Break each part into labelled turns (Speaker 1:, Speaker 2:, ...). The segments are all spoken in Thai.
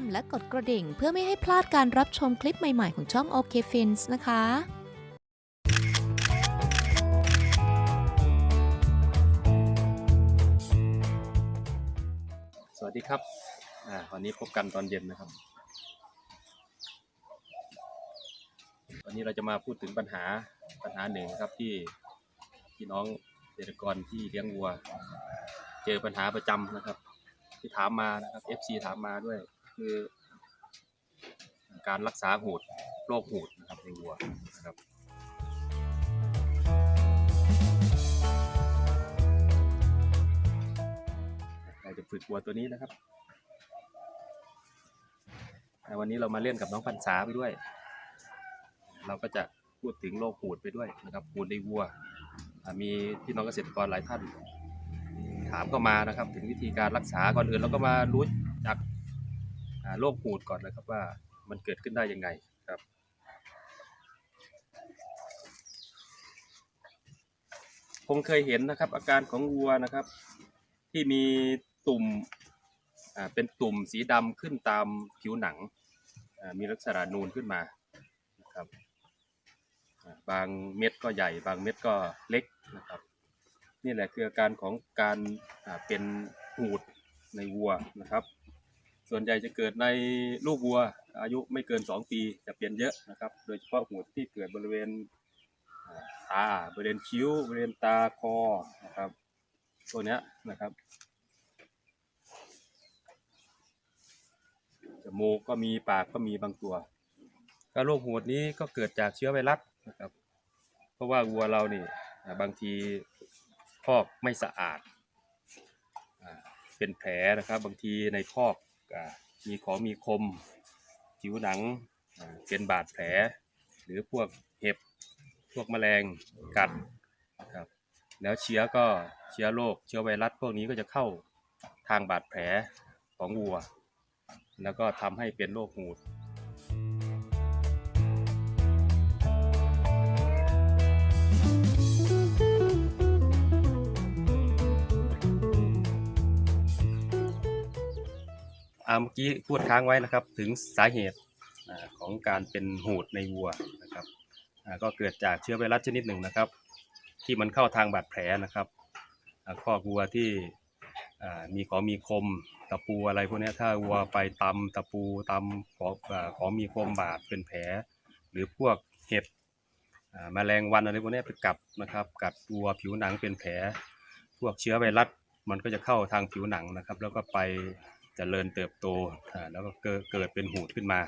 Speaker 1: ามและกดกระดิ่ง เพื่อไม่ให้พลาดการรับชมคลิปใหม่ ๆ ของช่อง OK Fins นะคะ
Speaker 2: สวัสดีครับ อ่า วันนี้พบกันตอนเย็นนะครับ วันนี้เราจะมาพูดถึงปัญหาปัญหาหนึ่งครับที่พี่น้องเกษตรกรที่เลี้ยงวัว เจอปัญหาประจำนะครับ ที่ถามมานะครับ FC ถามมาด้วย คือ การรักษาหูดโรคหูดนะครับในวัวนะครับเราจะฝึกวัวตัวนี้นะครับวันนี้เรามาเล่นกับน้องพันษาไปด้วย เราก็จะพูดถึงโรคหูดไปด้วยนะครับหูดในวัว มีพี่น้องเกษตรกรหลายท่านถามเข้ามานะครับ ถึงวิธีการรักษาก่อนอื่นเราก็มารู้จัก โรคหูดก่อนนะครับว่ามันเกิดขึ้นได้ยังไงครับคงเคยเห็นนะครับ อาการของวัวนะครับ ที่มีตุ่มอ่าเป็นตุ่มสีดำขึ้นตามผิวหนัง มีลักษณะนูนขึ้นมานะครับบางเม็ดก็ใหญ่ บางเม็ดก็เล็กนะครับ นี่แหละคืออาการของการอ่าเป็นหูดในวัวนะครับ ส่วนใหญ่จะเกิดในลูกวัว อายุไม่เกิน 2 ปีจะเป็นเยอะนะครับ โดยเฉพาะหูดที่เกิดบริเวณตาบริเวณคิ้ว บริเวณตาคอนะครับตัวเนี้ยนะครับจมูกก็มีปากก็มีบางตัวการโรคหูดนี้ก็เกิดจากเชื้อไวรัสนะครับ เพราะว่าวัวเรานี่บางทีคอกไม่สะอาดเป็นแผลนะครับ บางทีในคอก มีของมีคมผิวหนังเป็นบาดแผล หรือพวกเห็บพวกแมลงกัดนะครับแล้วเชื้อก็เชื้อโรคเชื้อไวรัสพวกนี้ก็จะเข้าทางบาดแผลของวัว แล้วก็ทำให้เป็นโรคหูด เมื่อกี้พูดค้างไว้นะครับ ถึงสาเหตุของการเป็นหูดในวัวนะครับก็เกิดจากเชื้อไวรัสชนิดหนึ่งนะครับ ที่มันเข้าทางบาดแผลนะครับอ่าข้อวัวที่มีของมีคมตะปูอะไรพวกนี้ถ้าวัวไปตำตะปูตำของอ่าของมีคมบาดเป็นแผล หรือพวกเห็บแมลงวันอะไรพวกนี้ไปกัดนะครับ กัดวัวผิวหนังเป็นแผล พวกเชื้อไวรัสมันก็จะเข้าทางผิวหนังนะครับ แล้วก็ไป เจริญเติบโตแล้วก็เกิดเป็นหูดขึ้นมา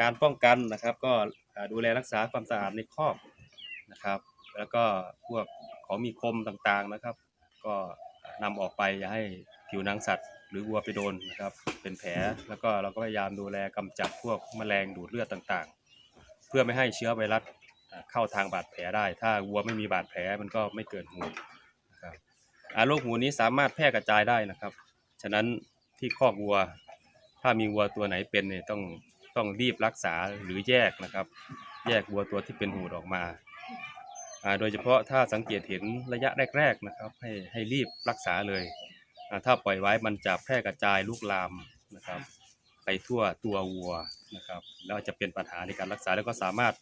Speaker 2: การป้องกันนะครับก็ดูแลรักษาความสะอาดในคอกนะครับ แล้วก็พวกของมีคมต่างๆนะครับ ก็นำออกไปอย่าให้ผิวหนังสัตว์ หรือวัวไปโดนนะครับเป็นแผลแล้วก็เราก็พยายามดูแลกำจัดพวกแมลงดูดเลือดต่างๆ เพื่อไม่ให้เชื้อไวรัสเข้าทางบาดแผลได้ ถ้าวัวไม่มีบาดแผลมันก็ไม่เกิดหูนะครับโรคหูนี้สามารถแพร่กระจายได้นะครับ ฉะนั้น ที่คอกวัว ถ้ามีวัวตัวไหนเป็นเนี่ยต้องต้องรีบรักษาหรือแยกนะครับ แยกวัวตัวที่เป็นหูดออกมาโดยเฉพาะถ้าสังเกตเห็นระยะแรก ๆนะครับ ให้ให้รีบรักษาเลยถ้าปล่อยไว้มันจะแพร่กระจายลุกลามนะครับ ไปทั่วตัววัวนะครับแล้วจะเป็นปัญหาในการรักษาแล้วก็สามารถ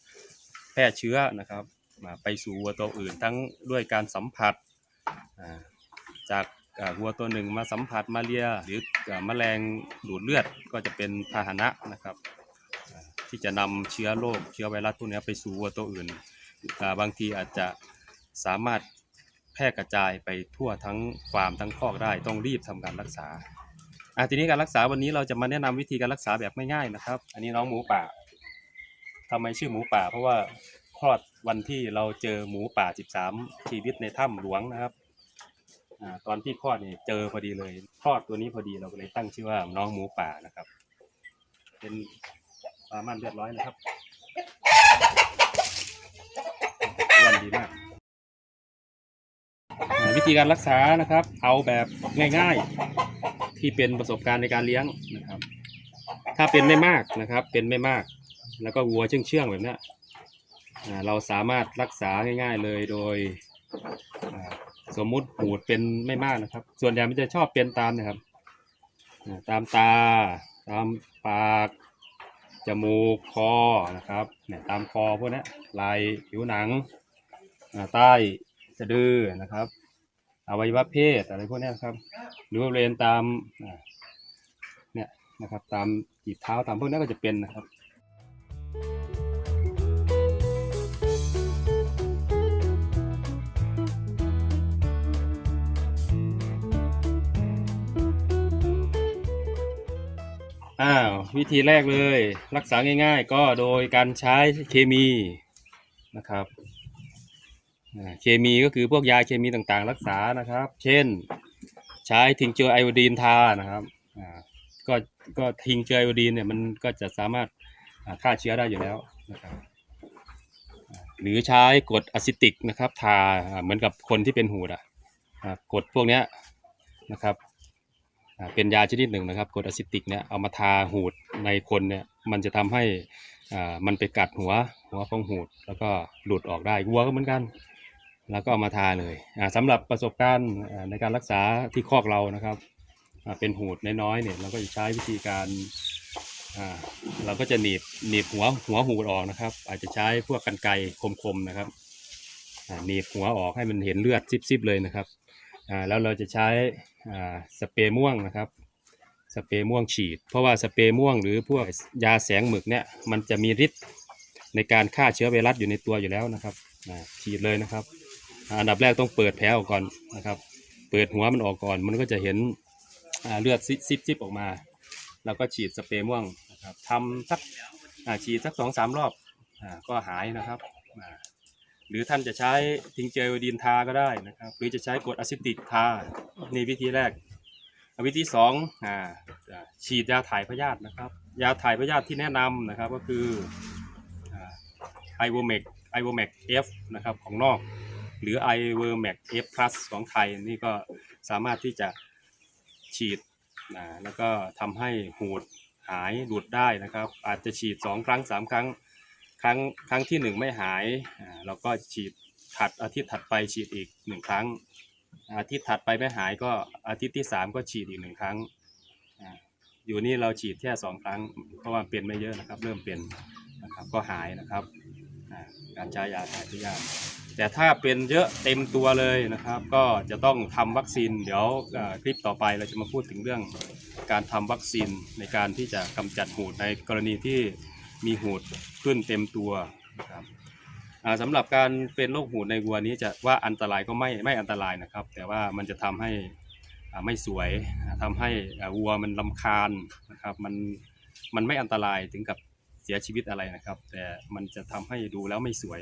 Speaker 2: แพร่เชื้อนะครับมาไปสู่วัวตัวอื่น ทั้งด้วยการสัมผัสจาก วัวตัวหนึ่งมาสัมผัสมาเรียหรือแมลงดูดเลือดก็จะเป็นพาหนะนะครับ ที่จะนำเชื้อโรคเชื้อไวรัสพวกนี้ไปสู่วัวตัวอื่น บางทีอาจจะสามารถแพร่กระจายไปทั่วทั้งฟาร์มทั้งคอกได้ต้องรีบทำการรักษาอะทีนี้การรักษาวันนี้เราจะมาแนะนำวิธีการรักษาแบบง่ายๆนะครับ อันนี้น้องหมูป่าทำไมชื่อหมูป่า เพราะว่าคลอดวันที่เราเจอหมูป่า 13 ชีวิตในถ้ำหลวงนะครับ อ่าตอนที่คลอดเนี่ยเจอพอดีเลยคลอดตัวนี้พอดีเราก็เลยตั้งชื่อว่าน้องหมูป่านะครับ เป็นปลามันเรียบร้อยนะครับอ้วนดีมากวิธีการรักษานะครับ เอาแบบง่ายๆ ที่เป็นประสบการณ์ในการเลี้ยงนะครับ ถ้าเป็นไม่มากนะครับ เป็นไม่มาก แล้วก็วัวเชื่องเชื่องๆแบบนี้เราสามารถรักษาง่าย ๆเลยโดย สมมุติหูดเป็นไม่มากนะครับ ส่วนใหญ่มันจะชอบเป็นตามนะครับ ตามตา ตามปาก จมูก คอ นะครับ เนี่ยตามคอพวกนี้ลายผิวหนัง ใต้สะดือนะครับ อวัยวะเพศอะไรพวกนี้ครับ หรือบริเวณตาม เนี่ยนะครับ ตามจีบเท้าตามพวกนี้ก็จะเป็นนะครับ อ้าววิธีแรกเลย รักษาง่ายๆ ก็โดยการใช้เคมีนะครับเคมีก็คือพวกยาเคมีต่างๆ รักษานะครับ เช่น ใช้ทิงเจอไอโอดีนทานะครับก็ก็ทิงเจอไอโอดีนเนี่ยมันก็จะสามารถฆ่าเชื้อได้อยู่แล้วนะครับหรือใช้กรดอะซิติกนะครับทาเหมือนกับคนที่เป็นหูดอะกรดพวกเนี้ยนะครับ เป็นยาชนิดหนึ่งนะครับกรดอะซิติกเนี่ยเอามาทาหูดในคนเนี่ยมันจะทำให้อ่ามันไปกัดหัวหัวของหูด แล้วก็หลุดออกได้วัวก็เหมือนกัน แล้วก็เอามาทาเลยอ่าสำหรับประสบการณ์ในการรักษาที่คอกเรานะครับเป็นหูดน้อยๆเนี่ยเราก็จะใช้วิธีการอ่าเราก็จะหนีบหนีบหัวหัวหูดออกนะครับ อาจจะใช้พวกกันไกรคมๆนะครับหนีบหัวออกให้มันเห็นเลือดซิบๆเลยนะครับแล้วเราจะใช้ สเปรย์ม่วงนะครับสเปรย์ม่วงฉีด เพราะว่าสเปรย์ม่วงหรือพวกยาแสงหมึกเนี่ยมันจะมีฤทธิ์ในการฆ่าเชื้อไวรัสอยู่ในตัวอยู่แล้วนะครับฉีดเลยนะครับ อันดับแรกต้องเปิดแผลออกก่อนนะครับ เปิดหัวมันออกก่อน มันก็จะเห็นเลือดซิบซิบออกมาเราก็ฉีดสเปรย์ม่วงนะครับทำสักฉีดสักสองสามรอบอก็หายนะครับ หรือท่านจะใช้ทิงเจลดีนทาก็ได้นะครับ หรือจะใช้กรดอะซิติกทานี่วิธีแรกวิธีสองอ่าฉีดยาถ่ายพยาธินะครับ ยาถ่ายพยาธิที่แนะนำนะครับก็คือไอโวเมกไอโวเมกเอฟนะครับของนอก หรือไอเวอร์แมกเอฟพลัสของไทยนี่ก็สามารถที่จะฉีดนะแล้วก็ทำให้หูดหายหลุดได้นะครับ อาจจะฉีดสองครั้งสามครั้ง ครั้งครั้งที่หนึ่งไม่หายเราก็ฉีดถัดอาทิตย์ถัดไปฉีดอีกหนึ่งครั้ง อาทิตย์ถัดไปไม่หายก็อาทิตย์ที่สามก็ฉีดอีกหนึ่งครั้ง อยู่นี่เราฉีดแค่สองครั้ง เพราะว่าเป็นไม่เยอะนะครับ เริ่มเป็นนะครับก็หายนะครับการใช้ยาถ่ายพยาธิแต่ถ้าเป็นเยอะเต็มตัวเลยนะครับ ก็จะต้องทำวัคซีน เดี๋ยวคลิปต่อไปเราจะมาพูดถึงเรื่องการทำวัคซีนในการที่จะกำจัดหูดในกรณีที่ มีหูดขึ้นเต็มตัวนะครับสำหรับการเป็นโรคหูดในวัวนี้จะว่าอันตรายก็ไม่ไม่อันตรายนะครับ แต่ว่ามันจะทำให้ไม่สวยอ่าทำให้วัวมันลำคาญนะครับมันมันไม่อันตรายถึงกับเสียชีวิตอะไรนะครับ แต่มันจะทำให้ดูแล้วไม่สวย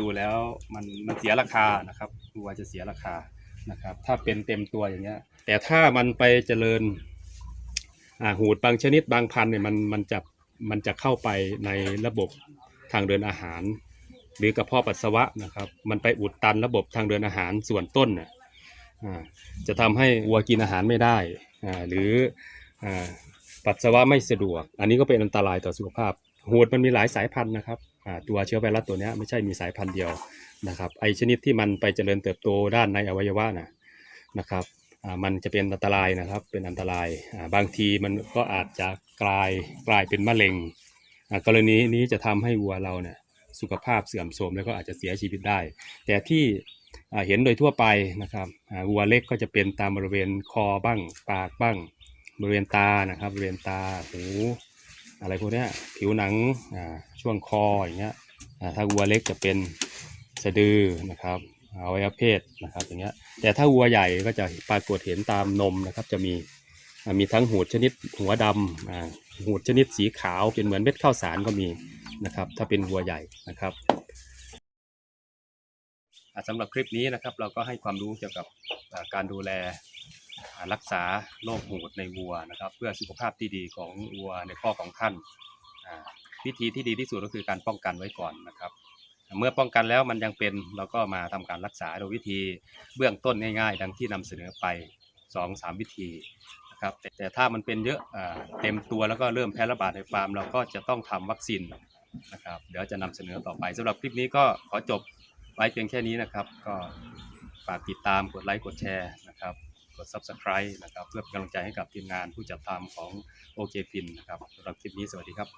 Speaker 2: ดูแล้วมันมันเสียราคานะครับวัวจะเสียราคานะครับ ถ้าเป็นเต็มตัวอย่างเงี้ย แต่ถ้ามันไปเจริญหูดบางชนิดบางพันธุ์เนี่ยมันมันจะ มันจะเข้าไปในระบบทางเดินอาหาร หรือกระเพาะปัสสาวะนะครับ มันไปอุดตันระบบทางเดินอาหารส่วนต้นน่ะจะทำให้วัวกินอาหารไม่ได้อ่าหรืออ่าปัสสาวะไม่สะดวก อันนี้ก็เป็นอันตรายต่อสุขภาพหูดมันมีหลายสายพันธุ์นะครับตัวเชื้อไวรัสตัวนี้ไม่ใช่มีสายพันธุ์เดียวนะครับไอชนิดที่มันไปเจริญเติบโตด้านในอวัยวะนะนะครับ มันจะเป็นอันตรายนะครับ เป็นอันตรายบางทีมันก็อาจจะกลายกลายเป็นมะเร็ง กรณีนี้จะทำให้วัวเราเนี่ยสุขภาพเสื่อมโทรมแล้วก็อาจจะเสียชีวิตได้ แต่ที่เห็นโดยทั่วไปนะครับวัวเล็กก็จะเป็นตามบริเวณคอบ้าง ปากบ้าง บริเวณตานะครับ บริเวณตาหูอะไรพวกนี้ผิวหนังช่วงคออย่างเงี้ยถ้าวัวเล็กจะเป็นสะดือนะครับ อวัยวะเพศนะครับอย่างเงี้ยแต่ถ้าวัวใหญ่ก็จะปรากฏเห็นตามนมนะครับ จะมีมีทั้งหูดชนิดหัวดำหูดชนิดสีขาวเป็นเหมือนเม็ดข้าวสารก็มีนะครับ ถ้าเป็นวัวใหญ่นะครับอ่าสำหรับคลิปนี้นะครับ เราก็ให้ความรู้เกี่ยวกับการดูแลรักษาโรคหูดในวัวนะครับ เพื่อสุขภาพที่ดีของวัวในข้อของท่านวิธีที่ดีที่สุดก็คือการป้องกันไว้ก่อนนะครับ เมื่อป้องกันแล้วมันยังเป็นเราก็มาทำการรักษาโดยวิธีเบื้องต้นง่ายๆ ดังที่นำเสนอไป2อสามวิธีนะครับแต่แต่ถ้ามันเป็นเยอะอ่าเต็มตัวแล้วก็เริ่มแพร่ระบาดในฟาร์ม เราก็จะต้องทำวัคซีนนะครับเดี๋ยวจะนำเสนอต่อไปสำหรับคลิปนี้ก็ขอจบไว้เพียงแค่นี้นะครับ ก็ฝากติดตามกดไลค์กดแชร์นะครับกด subscribe นะครับเพื่อเป็นกำลังใจให้กับทีมงานผู้จัดทำของโอเคฟินนะครับสำหรับคลิปนี้สวัสดีครับ